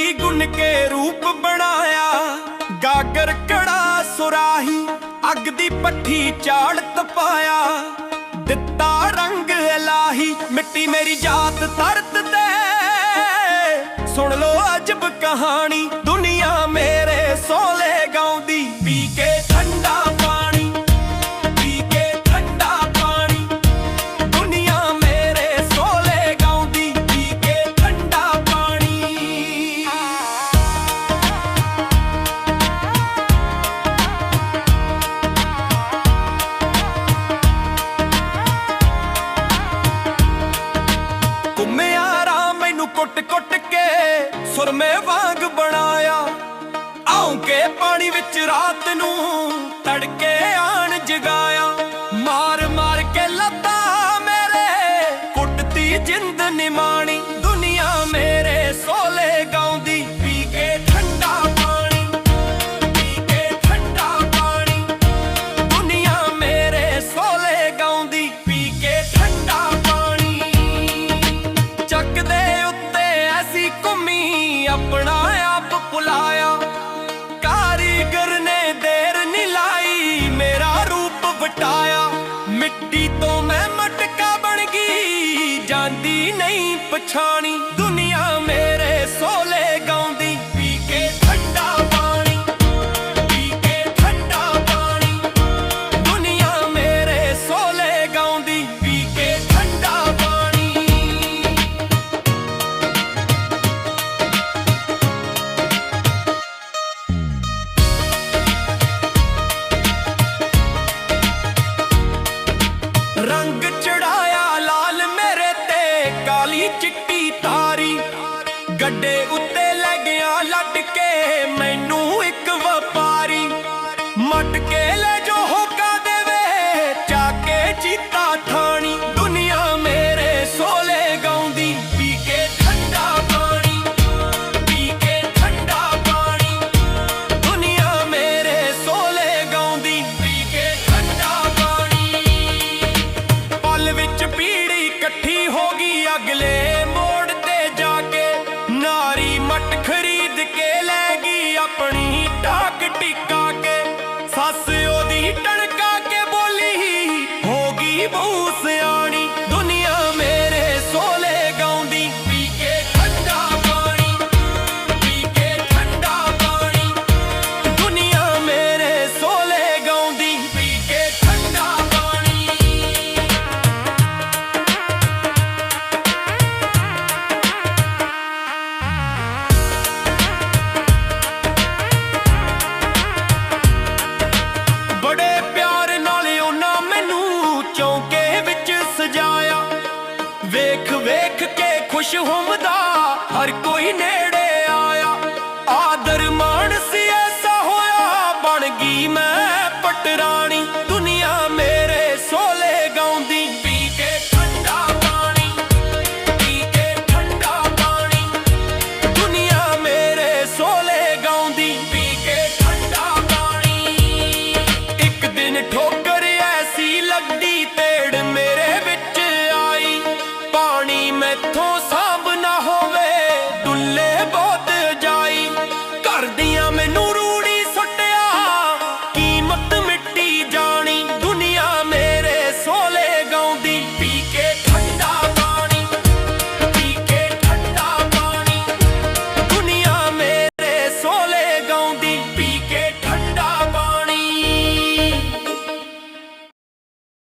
ਦੀ ਗੁਣ ਕੇ ਰੂਪ ਬਣਾਇਆ। ਗਾਗਰ ਕੜਾ ਸੁਰਾਹੀ, ਅੱਗ ਦੀ ਪੱਠੀ ਚਾੜ ਤਪਾਇਆ। ਦਿੱਤਾ ਰੰਗ ਲਾਹੀ ਮਿੱਟੀ ਮੇਰੀ ਜਾਤ ਤਰਤ ਤੇ। ਸੁਣ ਲੋ ਅਜਬ ਕਹਾਣੀ ਚਸ਼ਮੇ ਵਾਂਗ ਬਣਾਇਆ। ਆਉਂਕੇ ਪਾਣੀ ਵਿੱਚ ਰਾਤ ਨੂੰ ਤੜਕੇ ਆਣ ਜਗਾਇਆ। ਮਾਰ ਮਾਰ ਕੇ ਲੱਤਾਂ ਮੇਰੇ, ਕੁੱਟਤੀ ਜਿੰਦ ਨਿਮਾਣੀ। ਗੁੱਡੀ ਤੋਂ ਮੈਂ ਮਟਕਾ ਬਣ ਗਈ। ਜਾਂਦੀ ਨਹੀਂ ਪਛਾਣੀ ਦੁਨੀਆ ਮੇਰੇ ਸੋਲੇ ਗੱਡੇ ਉੱਤੇ से और ਵੇਖ ਵੇਖ ਕੇ ਖੁਸ਼ ਹੁੰਦਾ, ਹਰ ਕੋਈ ਨੇੜੇ ਆਇਆ। ਆਦਰ ਮਾਨ ਸੀ ਐਸਾ ਹੋਇਆ, ਬਣ ਗਈ ਮੈਂ ਪਟਰਾ كل